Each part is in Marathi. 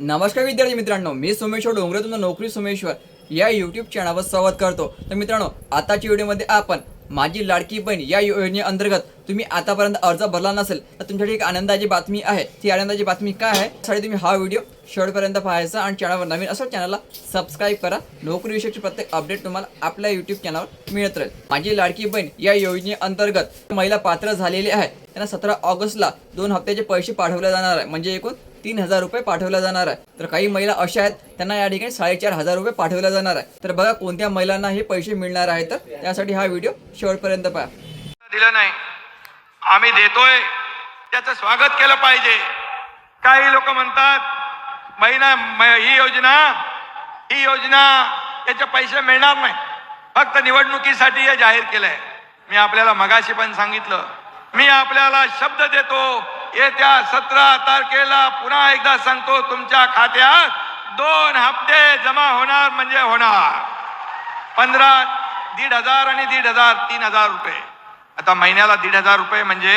नमस्कार विद्यार्थी मित्रांनो मी सोमेश्वर डोंगरे तुमचं नोकरी सोमेश्वर या यूट्यूब चॅनलवर स्वागत करतो. तर मित्रांनो आताच्या व्हिडिओमध्ये आपण माझी लाडकी बहीण या योजनेअंतर्गत तुम्ही आतापर्यंत अर्ज भरला नसेल तर तुमच्यासाठी एक आनंदाची बातमी आहे. ती आनंदाची बातमी काय आहे? त्यासाठी तुम्ही हा व्हिडिओ शेवटपर्यंत पाहायचा आणि चॅनलवर नवीन असं चॅनलला सबस्क्राईब करा. नोकरीविषयीची प्रत्येक अपडेट तुम्हाला आपल्या यूट्यूब चॅनलवर मिळत राहील. माझी लाडकी बहीण या योजनेअंतर्गत महिला पात्र झालेली आहे. त्यांना सतरा ऑगस्टला दोन हप्त्याचे पैसे पाठवले जाणार आहे. म्हणजे एकूण तीन हजार रुपये पाठवल्या जाणार आहे. तर काही महिला अशा आहेत त्यांना या ठिकाणी साडेचार हजार रुपये पाठवल्या जाणार आहे. तर बघा कोणत्या महिलांना हे पैसे मिळणार आहेत तर त्यासाठी हा व्हिडिओ शेवटपर्यंत पहा. दिलं नाही. आम्ही देतोय. त्याचं स्वागत केलं पाहिजे. काही लोक म्हणतात महिना ही योजना ही योजना याचे पैसे मिळणार नाही. फक्त निवडणुकीसाठी हे जाहीर केलंय. मी आपल्याला मगाशी पण सांगितलं. मी आपल्याला शब्द देतो. येत्या सतरा तारखेला पुन्हा एकदा सांगतो तुमच्या खात्यात दोन हप्ते जमा होणार म्हणजे होणार. पंधरा दीड हजार आणि दीड हजार तीन हजार रुपये. आता महिन्याला दीड हजार रुपये म्हणजे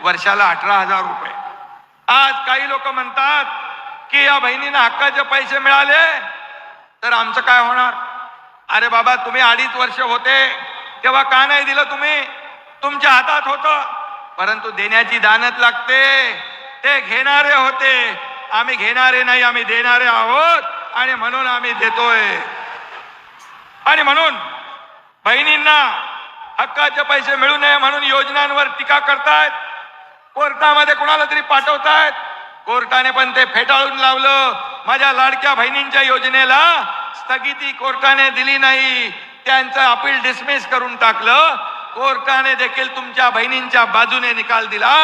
वर्षाला अठरा हजार रुपये. आज काही लोक म्हणतात की या बहिणींना हक्काचे पैसे मिळाले तर आमचं काय होणार? अरे बाबा तुम्ही अडीच वर्ष होते तेव्हा का नाही दिलं तुम्ही? तुमच्या हातात होतं. परंतु देण्याची दानत लागते. ते घेणारे होते. आम्ही घेणारे नाही आम्ही देणारे आहोत. आणि म्हणून आम्ही देतोय. आणि म्हणून बहिणींना हक्काचे पैसे मिळू नये म्हणून योजनांवर टीका करतायत. कोर्टामध्ये कुणाला तरी पाठवतायत. कोर्टाने पण ते फेटाळून लावलं. माझ्या लाडक्या बहिणींच्या योजनेला स्थगिती कोर्टाने दिली नाही. त्यांचं अपील डिसमिस करून टाकलं. कोर्टाने देखील तुमच्या बहिणींच्या बाजूने निकाल दिला.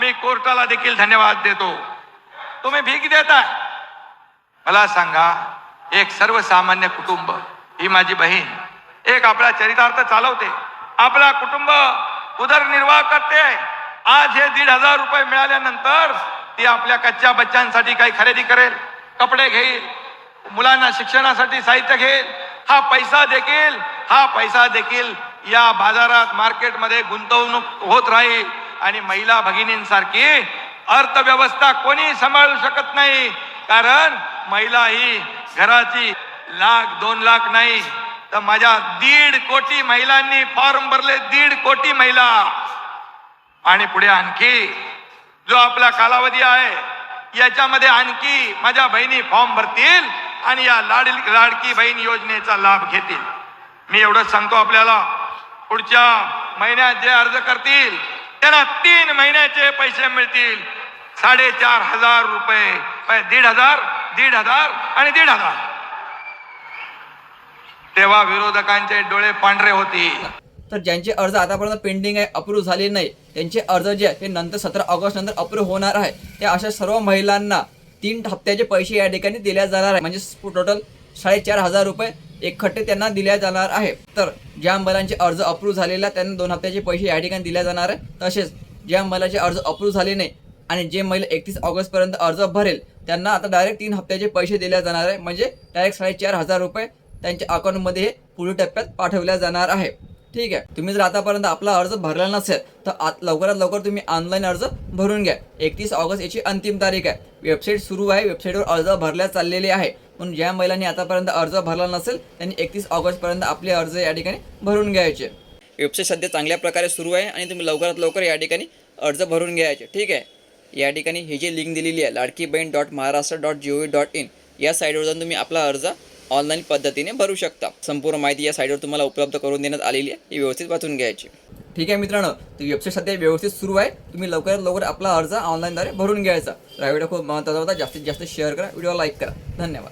मी कोर्टाला देखील धन्यवाद देतो. तुम्ही भीक देताय. मला सांगा एक सर्वसामान्य कुटुंब ही माझी बहीण एक आपला चरितार्थ चालवते. आपला कुटुंब उदरनिर्वाह करते. आज हे दीड हजार रुपये मिळाल्यानंतर ती आपल्या कच्च्या बच्चांसाठी काही खरेदी करेल कपडे घेईल मुलांना शिक्षणासाठी साहित्य घेईल. हा पैसा देखील हा पैसा देखील या बाजारात मार्केटमध्ये गुंतवणूक होत राहील आणि महिला भगिनींसारखी अर्थव्यवस्था कोणी सांभाळू शकत नाही. कारण महिला ही घराची लाख दोन लाख नाही. तर माझ्या दीड कोटी महिलांनी फॉर्म भरले दीड कोटी महिला. आणि पुढे आणखी जो आपला कालावधी आहे याच्यामध्ये आणखी माझ्या बहिणी फॉर्म भरतील आणि या लाड लाडकी बहीण योजनेचा लाभ घेतील. मी एवढंच सांगतो आपल्याला. पुढच्या महिन्यात जे अर्ज करतील त्यांना तीन महिन्याचे पैसे मिळतील. साडेचार हजार रुपये. दीड हजार दीड हजार आणि दीड हजार. तेव्हा विरोधकांचे डोळे पांढरे होतील. तर ज्यांचे अर्ज आतापर्यंत पेंडिंग आहे अप्रूव्ह झाले नाही त्यांचे अर्ज जे आहे ते नंतर सतरा ऑगस्ट नंतर अप्रूव्ह होणार आहे. त्या अशा सर्व महिलांना तीन हप्त्याचे पैसे या ठिकाणी दिल्या जाणार आहे. म्हणजे टोटल साडेचार हजार रुपये एकखट्टे त्यांना दिल्या जाणार आहे. तर ज्या महिलांचे अर्ज अप्रूव्ह झालेला त्यांना दोन हप्त्याचे पैसे या ठिकाणी दिल्या जाणार आहे. तसेच ज्या महिलाचे अर्ज अप्रूव्ह झाले नाही आणि जे महिला एकतीस ऑगस्टपर्यंत अर्ज भरेल त्यांना आता डायरेक्ट तीन हप्त्याचे पैसे दिले जाणार आहे. म्हणजे डायरेक्ट साडेचार हजार रुपये त्यांच्या अकाउंटमध्ये हे पुढील टप्प्यात पाठवल्या जाणार आहे. ठीक आहे. तुम्ही जर आतापर्यंत आपला अर्ज भरला नसेल तर आत लवकरात लवकर तुम्ही ऑनलाईन अर्ज भरून घ्या. एकतीस ऑगस्ट याची अंतिम तारीख आहे. वेबसाईट सुरू आहे वेबसाईटवर अर्ज भरल्या चाललेले आहे. म्हणून ज्या महिलांनी आतापर्यंत अर्ज भरला नसेल त्यांनी एकतीस ऑगस्टपर्यंत आपले अर्ज या ठिकाणी भरून घ्यायचे. वेबसाईट सध्या चांगल्या प्रकारे सुरू आहे आणि तुम्ही लवकरात लवकर या ठिकाणी अर्ज भरून घ्यायचे. ठीक आहे. या ठिकाणी ही जी लिंक दिलेली आहे Ladki Bahin dot Maharashtra dot G O V dot in या साईटवर जाऊन तुम्ही आपला अर्ज ऑनलाईन पद्धतीने भरू शकता. संपूर्ण माहिती या साईटवर तुम्हाला उपलब्ध करून देण्यात आलेली आहे. ही व्यवस्थित वाचून घ्यायची. ठीक आहे मित्रांनो ती वेबसाईट सध्या व्यवस्थित सुरू आहे. तुम्ही लवकरात लवकर आपला अर्ज ऑनलाईनद्वारे भरून घ्यायचा. हा व्हिडिओ खूप महत्त्वाचा होता. जास्तीत जास्त शेअर करा व्हिडिओ लाईक करा. धन्यवाद.